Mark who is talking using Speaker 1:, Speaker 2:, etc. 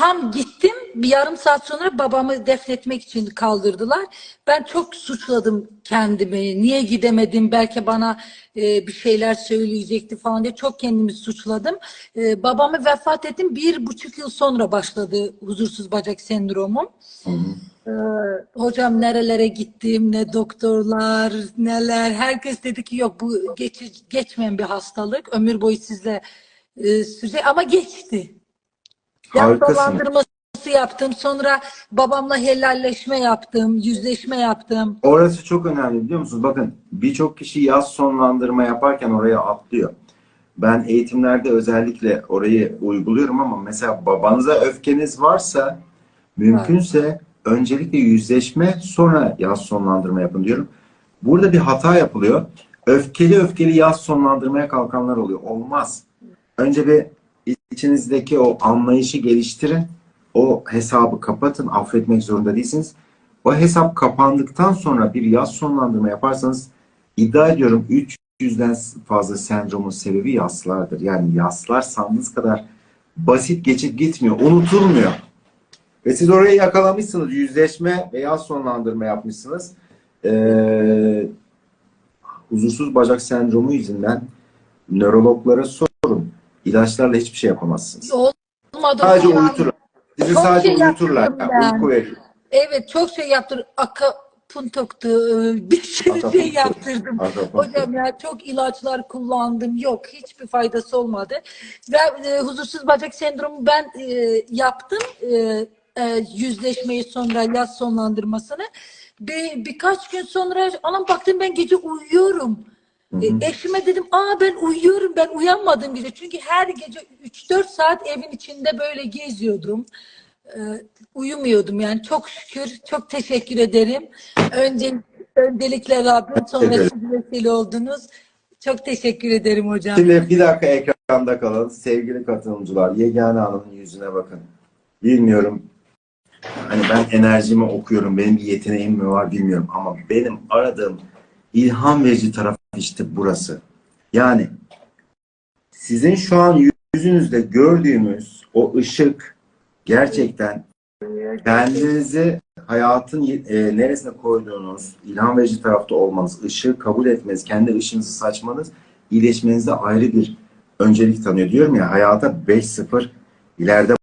Speaker 1: tam gittim bir yarım saat sonra babamı defnetmek için kaldırdılar. Ben çok suçladım kendimi. Niye gidemedim? Belki bana e, bir şeyler söyleyecekti falan diye çok kendimi suçladım. E, babamı vefat ettim. Bir buçuk yıl sonra başladı huzursuz bacak sendromum. Ee, hocam nerelere gittim, ne doktorlar, neler. Herkes dedi ki yok bu geç, geçmeyen bir hastalık. Ömür boyu sizle e, sürecek ama geçti.
Speaker 2: Harikasın.
Speaker 1: Yaptım. Sonra babamla helalleşme yaptım, yüzleşme yaptım.
Speaker 2: Orası çok önemli biliyor musunuz? Bakın birçok kişi yaz sonlandırma yaparken oraya atlıyor. Ben eğitimlerde özellikle orayı uyguluyorum ama mesela babanıza öfkeniz varsa mümkünse öncelikle yüzleşme sonra yaz sonlandırma yapın diyorum. Burada bir hata yapılıyor. Öfkeli öfkeli yaz sonlandırmaya kalkanlar oluyor. Olmaz. Önce bir içinizdeki o anlayışı geliştirin. O hesabı kapatın. Affetmek zorunda değilsiniz. O hesap kapandıktan sonra bir yaz sonlandırma yaparsanız iddia ediyorum 300'den fazla sendromun sebebi yaslardır. Yani yaslar sandığınız kadar basit geçip gitmiyor. Unutulmuyor. Ve siz orayı yakalamışsınız. Yüzleşme ve yaz sonlandırma yapmışsınız. Ee, huzursuz bacak sendromu yüzünden nörologlara sorun. İlaçlarla hiçbir şey yapamazsınız.
Speaker 1: Olmadı.
Speaker 2: Sadece
Speaker 1: hocam.
Speaker 2: uyuturlar. Sizi
Speaker 1: Çok
Speaker 2: sadece
Speaker 1: şey
Speaker 2: uyuturlar. Yani
Speaker 1: ben.
Speaker 2: uyku verir.
Speaker 1: Evet çok şey yaptırdım. Akapunktuktu. Bir sürü şey
Speaker 2: Akapunktur.
Speaker 1: yaptırdım.
Speaker 2: Akapunktur.
Speaker 1: Hocam ya çok ilaçlar kullandım. Yok hiçbir faydası olmadı. Ve e, huzursuz bacak sendromu ben e, yaptım. E, e, yüzleşmeyi sonra yaz sonlandırmasını. Bir, birkaç gün sonra anam baktım ben gece uyuyorum. E, eşime dedim aa ben uyuyorum ben uyanmadım gece. Çünkü her gece 3-4 saat evin içinde böyle geziyordum. E, uyumuyordum yani çok şükür çok teşekkür ederim. Önce öncelikle Rabbim sonra siz vesile oldunuz. Çok teşekkür ederim hocam.
Speaker 2: Şimdi bir dakika ekranda kalın. Sevgili katılımcılar, Yegane Hanım'ın yüzüne bakın. Bilmiyorum. Hani ben enerjimi okuyorum. Benim bir yeteneğim mi var bilmiyorum. Ama benim aradığım ilham verici taraf işte burası. Yani sizin şu an yüzünüzde gördüğümüz o ışık gerçekten kendinizi hayatın e, neresine koyduğunuz, ilham verici tarafta olmanız, ışığı kabul etmeniz, kendi ışığınızı saçmanız, iyileşmenizde ayrı bir öncelik tanıyor. Diyorum ya hayata 5-0 ileride